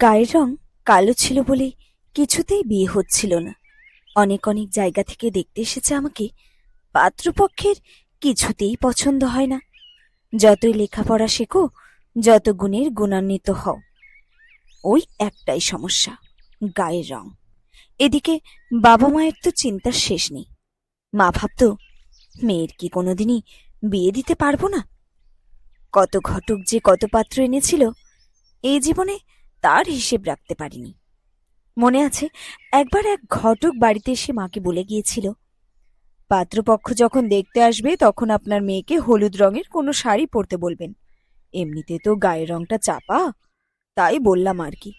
গায়ের রং কালো ছিল বলে কিছুতেই বিয়ে হচ্ছিল না। অনেক অনেক জায়গা থেকে দেখতে এসেছে আমাকে। পাত্রপক্ষের কিছুতেই পছন্দ হয় না। যতই লেখাপড়া শেখো, যত গুণের গুণান্বিত হও। ওই একটাই সমস্যা, গায়ের রং। এদিকে বাবা মায়ের তো চিন্তার শেষ নেই। মা ভাবত, মেয়ের কি কোনোদিনই বিয়ে দিতে পারব না? কত ঘটক যে কত পাত্র এনেছিল, এই জীবনে তার হিসেব রাখতে পারিনি। মনে আছে, একবার এক ঘটক বাড়িতে এসে মাকে বলে গিয়েছিল, পাত্রপক্ষ যখন দেখতে আসবে, তখন আপনার মেয়েকে হলুদ রঙের কোনো শাড়ি পরতে বলবেন। এমনিতে তো গায়ের রংটা চাপা, তাই বললাম আর কি।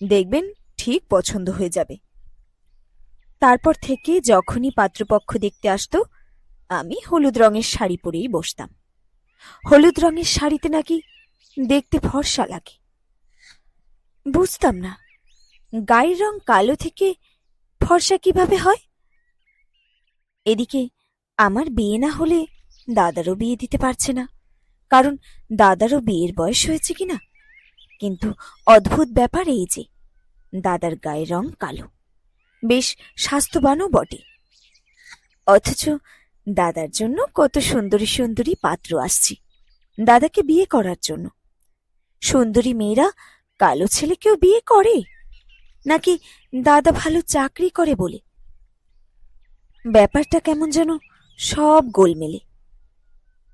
দেখবেন, ঠিক পছন্দ হয়ে যাবে। তারপর থেকে যখনই পাত্রপক্ষ দেখতে আসতো, আমি হলুদ রঙের শাড়ি পরেই বসতাম। হলুদ রঙের শাড়িতে নাকি দেখতে ফর্সা লাগে। বুঝতাম না। গায়ের রং কালো থেকে ফর্সা কীভাবে হয়? এদিকে আমার বিয়ে না হলে দাদারও বিয়ে দিতে পারছে না, কারণ দাদারও বিয়ের বয়স হয়েছে কিনা কিন্তু অদ্ভুত ব্যাপার এই যে, দাদার গায়ের রং কালো, বেশ স্বাস্থ্যবানও বটে। অথচ দাদার জন্য কত সুন্দরী সুন্দরী পাত্র আসছে, দাদাকে বিয়ে করার জন্য। সুন্দরী মেয়েরা কালো ছেলে কেউ বিয়ে করে? নাকি দাদা ভালো চাকরি করে বলে? ব্যাপারটা কেমন যেন সব গোলমেলে।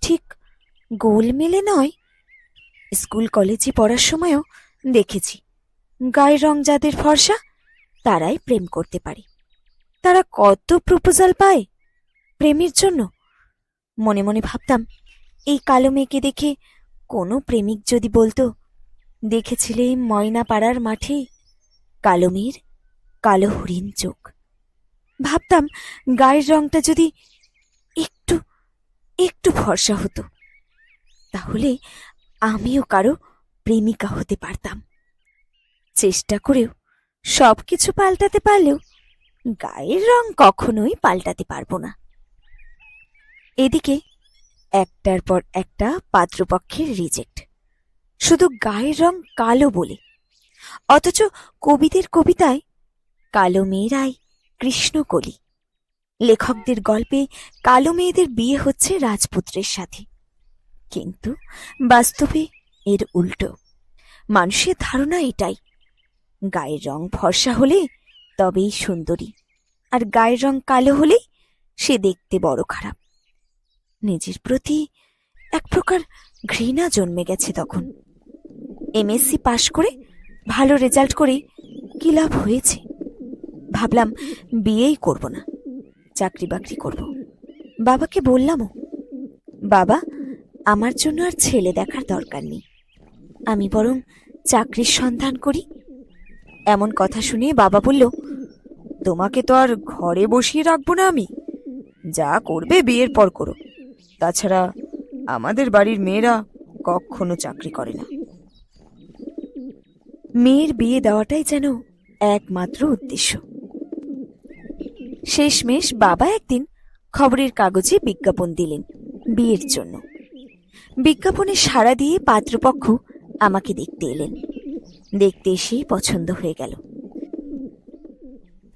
ঠিক গোলমেলে নয়, স্কুল কলেজে পড়ার সময়ও দেখেছি। গায়ের রং যাদের ফর্সা, তারাই প্রেম করতে পারে। তারা কত প্রপোজাল পায় প্রেমের জন্য? মনে মনে ভাবতাম, এই কালো মেয়েকে দেখে কোনো প্রেমিক যদি বলতো দেখেছিলে ময়না পাড়ার মাঠে? কালো মেয়ের কালো হরিণ চোখ। ভাবতাম গায়ের রংটা যদি একটু একটু ভরসা হতো, তাহলে আমিও কারও প্রেমিকা হতে পারতাম। চেষ্টা করেও সব কিছু পাল্টাতে পারলেও গায়ের রং কখনোই পাল্টাতে পারব না। এদিকে একটার পর একটা পাত্রপক্ষের রিজেক্ট। শুধু গায়ের রং কালো বলে। অথচ কবিদের কবিতায় কালো মেয়েরাই কৃষ্ণকলি লেখকদের গল্পে কালো মেয়েদের বিয়ে হচ্ছে রাজপুত্রের সাথে। কিন্তু বাস্তবে এর উল্টো। মানুষের ধারণা এটাই। গায়ের রং ফর্সা হলে তবেই সুন্দরী, আর গায়ের রং কালো হলে সে দেখতে বড় খারাপ। নিজের প্রতি এক প্রকার ঘৃণা জন্মে গেছে তখন। এমএসসি পাশ করে ভালো রেজাল্ট করে কি লাভ হয়েছে? ভাবলাম বিয়েই করব না, চাকরি বাকরি করব। বাবাকে বললামও, বাবা, আমার জন্য আর ছেলে দেখার দরকার নেই। আমি বরং চাকরির সন্ধান করি। এমন কথা শুনে বাবা বলল, তোমাকে তো আর ঘরে বসিয়ে রাখব না আমি। যা করবে বিয়ের পর করো। তাছাড়া আমাদের বাড়ির মেয়েরা কখনো চাকরি করে না। মেয়ের বিয়ে দেওয়াটাই যেন একমাত্র উদ্দেশ্য। শেষমেশ বাবা একদিন খবরের কাগজে বিজ্ঞাপন দিলেন বিয়ের জন্য। বিজ্ঞাপনে সাড়া দিয়ে পাত্রপক্ষ আমাকে দেখতে এলেন। দেখতে এসেই পছন্দ হয়ে গেল।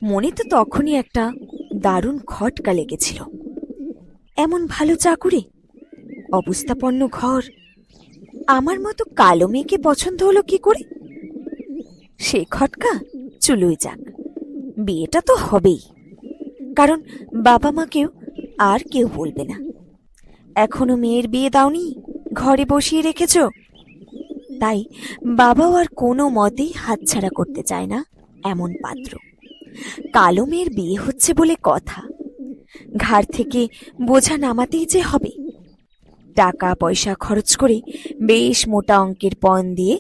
মনে তো তখনই একটা দারুণ খটকা লেগেছিল। এমন ভালো চাকুরে, অবস্থাপন্ন ঘর, আমার মতো কালো মেয়েকে পছন্দ হলো কি করে? সে খটকা চুলোই যাক। বিয়েটা তো হবেই। কারণ বাবা মাকেও আর কেউ বলবে না। এখনও মেয়ের বিয়ে দাওনি, ঘরে বসিয়ে রেখেছ। তাই বাবাও আর কোনো মতেই হাতছাড়া করতে চায় না এমন পাত্র। কালো মেয়ের বিয়ে হচ্ছে বলে কথা। ঘাড় থেকে বোঝা নামাতেই যে হবে। টাকা পয়সা খরচ করে বেশ মোটা অঙ্কের পণ দিয়ে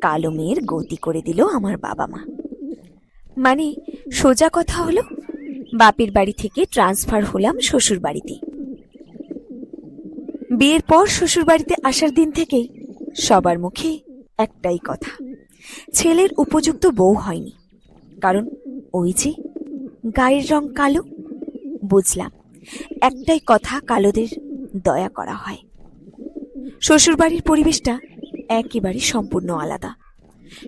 কালো মেয়ের গতি করে দিল আমার বাবা মা। মানে সোজা কথা হলো, বাপের বাড়ি থেকে ট্রান্সফার হলাম শ্বশুর বাড়িতে। বিয়ের পর শ্বশুর বাড়িতে আসার দিন থেকেই সবার মুখে একটাই কথা, ছেলের উপযুক্ত বউ হয়নি। কারণ ওই যে গায়ের রং কালো, বুঝলাম, একটাই কথা কালোদের দয়া করা হয়। শ্বশুরবাড়ির পরিবেশটা একেবারে সম্পূর্ণ আলাদা।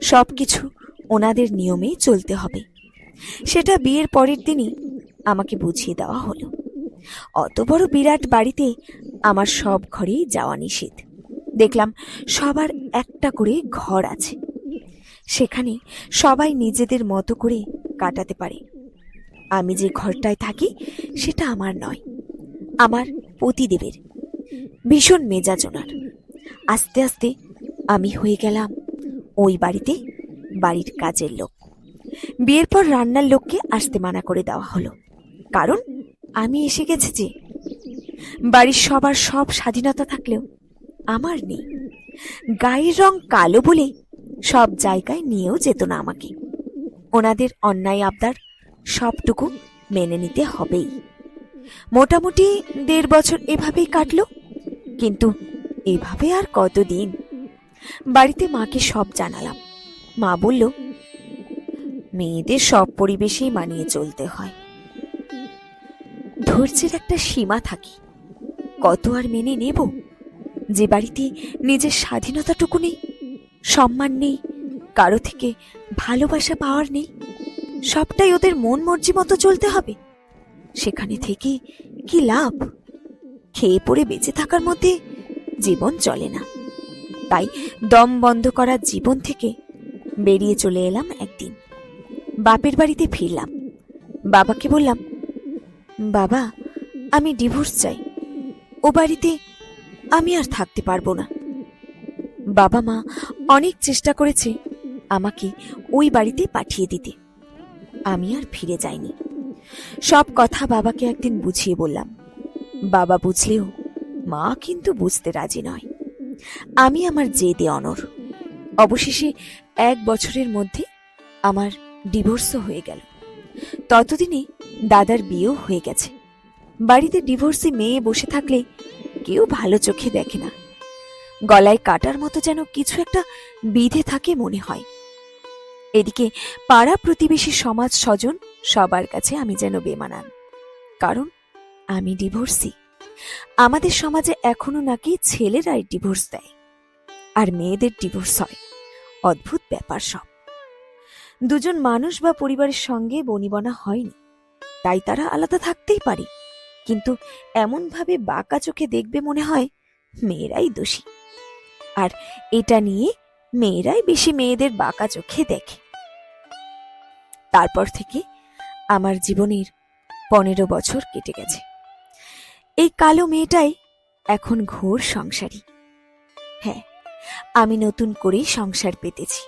সবকিছু ওনাদের নিয়মেই চলতে হবে। সেটা বিয়ের পরের দিনই আমাকে বুঝিয়ে দেওয়া হলো। অত বড় বিরাট বাড়িতে আমার সব ঘরেই যাওয়া নিষেধ। দেখলাম সবার একটা করে ঘর আছে। সেখানে সবাই নিজেদের মতো করে কাটাতে পারে। আমি যে ঘরটায় থাকি, সেটা আমার নয়, আমার পতিদেবের। ভীষণ মেজাজ ওনার। আস্তে আস্তে আমি হয়ে গেলাম ওই বাড়িতে বাড়ির কাজের লোক। বিয়ের পর রান্নার লোককে আসতে মানা করে দেওয়া হলো। কারণ আমি এসে গেছি যে বাড়ির সবার সব স্বাধীনতা থাকলেও আমার নেই। গায়ের রং কালো বলে সব জায়গায় নিয়েও যেত না আমাকে। ওনাদের অন্যায় আবদার সবটুকু মেনে নিতে হবেই। মোটামুটি দেড় বছর এভাবেই কাটলো, কিন্তু এভাবে আর কতদিন বাড়িতে মাকে সব জানালাম। মা বলল, মেয়েদের সব পরিবেশেই মানিয়ে চলতে হয়। ধৈর্যের একটা সীমা থাকে। কত আর মেনে নেব? যে বাড়িতে নিজের স্বাধীনতাটুকু নেই, সম্মান নেই, কারও থেকে ভালোবাসা পাওয়ার নেই, সবটাই ওদের মন মর্জি মতো চলতে হবে। সেখানে থেকে কি লাভ? খেয়ে পড়ে বেঁচে থাকার মধ্যে জীবন চলে না। তাই দম বন্ধ করা জীবন থেকে বেরিয়ে চলে এলাম একদিন। বাপের বাড়িতে ফিরলাম। বাবাকে বললাম, বাবা, আমি ডিভোর্স চাই। ও বাড়িতে আমি আর থাকতে পারব না। বাবা মা অনেক চেষ্টা করেছে আমাকে ওই বাড়িতে পাঠিয়ে দিতে। আমি আর ফিরে যাইনি। সব কথা বাবাকে একদিন বুঝিয়ে বললাম। বাবা বুঝলেও মা কিন্তু বুঝতে রাজি নয়। আমি আমার জেদে অনর। অবশেষে এক বছরের মধ্যে আমার ডিভোর্সও হয়ে গেল। ততদিনে দাদার বিয়েও হয়ে গেছে। বাড়িতে ডিভোর্সি মেয়ে বসে থাকলে কেউ ভালো চোখে দেখে না। গলায় কাটার মতো যেন কিছু একটা বিধে থাকে মনে হয়। এদিকে পাড়া প্রতিবেশী সমাজ স্বজন সবার কাছে আমি যেন বেমানান। কারণ আমি ডিভোর্সি। আমাদের সমাজে এখনও নাকি ছেলেরাই ডিভোর্স দেয়, আর মেয়েদের ডিভোর্স হয়। অদ্ভুত ব্যাপার সব। দুজন মানুষ বা পরিবারের সঙ্গে বনিবনা হয়নি, তাই তারা আলাদা থাকতেই পারে। কিন্তু এমনভাবে বাঁকা চোখে দেখবে মনে হয় মেয়েরাই দোষী। আর এটা নিয়ে মেয়েরাই বেশি মেয়েদের বাঁকা চোখে দেখে। তারপর থেকে আমার জীবনের পনেরো বছর কেটে গেছে। এই কালো মেয়েটাই এখন ঘোর সংসারী। হ্যাঁ আমি নতুন করেই সংসার পেতেছি।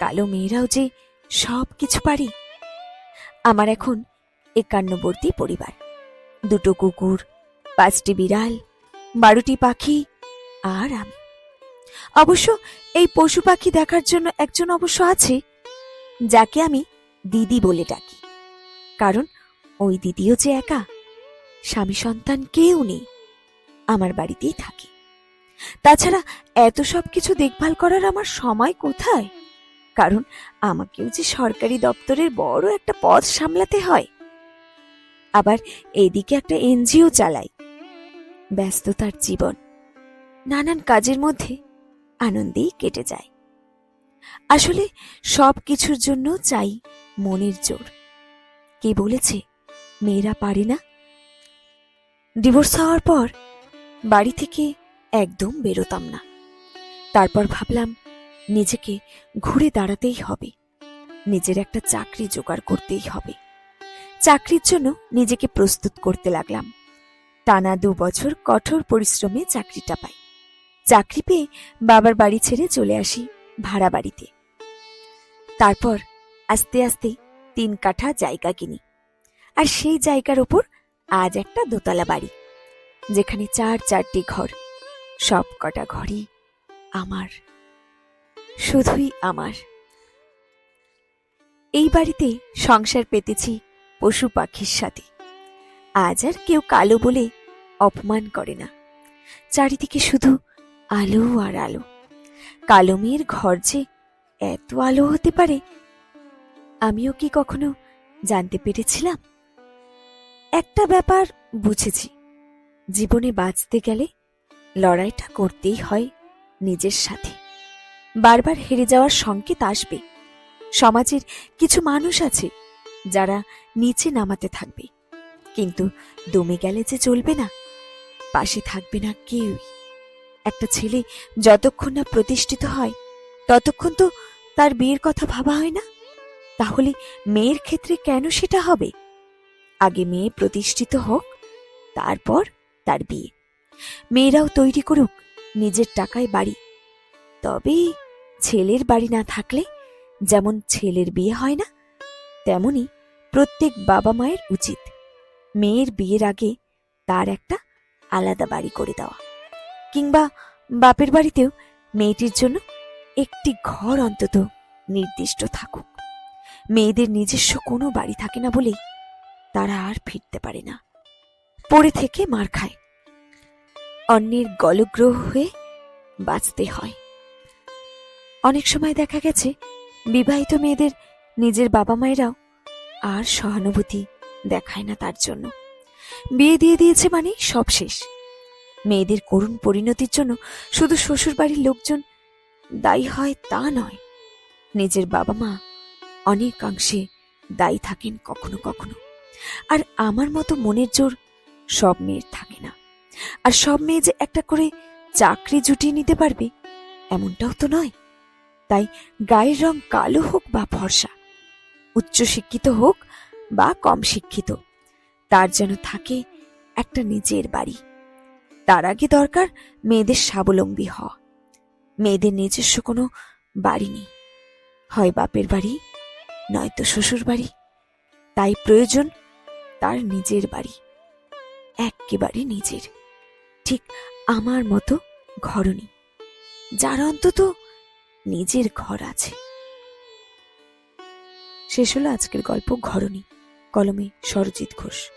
কালো মেয়েরাও যে সব কিছু পারি। আমার এখন একান্নবর্তী পরিবার। দুটো কুকুর, পাঁচটি বিড়াল, বারোটি পাখি আর আমি। অবশ্য এই পশু পাখি দেখার জন্য একজন অবশ্য আছে, যাকে আমি দিদি বলে ডাকি। কারণ ওই দিদিও যে একা। স্বামী সন্তান কেউ নেই, আমার বাড়িতেই থাকে। তাছাড়া এত সব কিছু দেখভাল করার আমার সময় কোথায়? কারণ আমাকেও যে সরকারি দপ্তরের বড় একটা পদ সামলাতে হয়। আবার এদিকে একটা এনজিও চালাই। ব্যস্ততার জীবন, নানান কাজের মধ্যে আনন্দেই কেটে যায়। আসলে সব কিছুর জন্য চাই মনের জোর। কে বলেছে, মেয়েরা পারে না ডিভোর্স হওয়ার পর বাড়ি থেকে একদম বেরোতাম না। তারপর ভাবলাম নিজেকে ঘুরে দাঁড়াতেই হবে। নিজের একটা চাকরি জোগাড় করতেই হবে। চাকরির জন্য নিজেকে প্রস্তুত করতে লাগলাম। টানা দু বছর কঠোর পরিশ্রমে চাকরিটা পাই। চাকরি পেয়ে বাবার বাড়ি ছেড়ে চলে আসি ভাড়া বাড়িতে। তারপর আস্তে আস্তে তিন কাঠা জায়গা কিনি। আর সেই জায়গার ওপর আজ একটা দোতলা বাড়ি, যেখানে চার চারটি ঘর, সব কটা ঘরই আমার, শুধুই আমার। এই বাড়িতে সংসার পেতেছি পশু পাখির সাথে। আজ আর কেউ কালো বলে অপমান করে না। চারিদিকে শুধু আলো আর আলো। কালো মেয়ের ঘর যে এত আলো হতে পারে, আমিও কি কখনো জানতে পেরেছিলাম? একটা ব্যাপার বুঝেছি। জীবনে বাঁচতে গেলে লড়াইটা করতেই হয় নিজের সাথে। বারবার হেরে যাওয়ার সংকেত আসবে। সমাজের কিছু মানুষ আছে যারা নিচে নামাতে থাকবে। কিন্তু দমে গেলে যে চলবে না, পাশে থাকবে না কেউই। একটা ছেলে যতক্ষণ না প্রতিষ্ঠিত হয়, ততক্ষণ তো তার বিয়ের কথা ভাবা হয় না। তাহলে মেয়ের ক্ষেত্রে কেন সেটা হবে? আগে মেয়ে প্রতিষ্ঠিত হোক, তারপর তার বিয়ে। মেয়েরাও তৈরি করুক, নিজের টাকায় বাড়ি। তবে ছেলের বাড়ি না থাকলে যেমন ছেলের বিয়ে হয় না, তেমনি প্রত্যেক বাবা মায়ের উচিত মেয়ের বিয়ের আগে তার একটা আলাদা বাড়ি করে দেওয়া। কিংবা বাপের বাড়িতেও মেয়েটির জন্য একটি ঘর অন্তত নির্দিষ্ট থাকুক। মেয়েদের নিজস্ব কোনো বাড়ি থাকে না বলেই তারা আর ফিরতে পারে না। পড়ে থেকে মার খায়। অন্যের গলগ্রহ হয়ে বাঁচতে হয়। অনেক সময় দেখা গেছে, বিবাহিত মেয়েদের নিজের বাবা মায়েরাও আর সহানুভূতি দেখায় না তার জন্য। বিয়ে দিয়ে দিয়েছে মানে সব শেষ। মেয়েদের করুণ পরিণতির জন্য শুধু শ্বশুর বাড়ির লোকজন দায়ী হয় তা নয়, নিজের বাবা মা অনেকাংশে দায়ী থাকেন কখনো কখনো। আর আমার মতো মনের জোর সব মেয়ের থাকে না। আর সব মেয়ে যে একটা করে চাকরি জুটিয়ে নিতে পারবে, এমনটাও তো নয়। তাই গায়ের রং কালো হোক বা ফর্সা উচ্চশিক্ষিত হোক বা কম শিক্ষিত, তার যেন থাকে একটা নিজের বাড়ি। তার আগে দরকার মেয়েদের স্বাবলম্বী হওয়া। মেয়েদের নিজস্ব কোনো বাড়ি নেই। হয় বাপের বাড়ি, নয়তো শ্বশুর বাড়ি তাই প্রয়োজন তার নিজের বাড়ি। একেবারে নিজের। ঠিক আমার মতো ঘরণী, যার অন্তত নিজের ঘর আছে। শেষ হলো আজকের গল্প ঘরণী, কলমে সরজিৎ ঘোষ।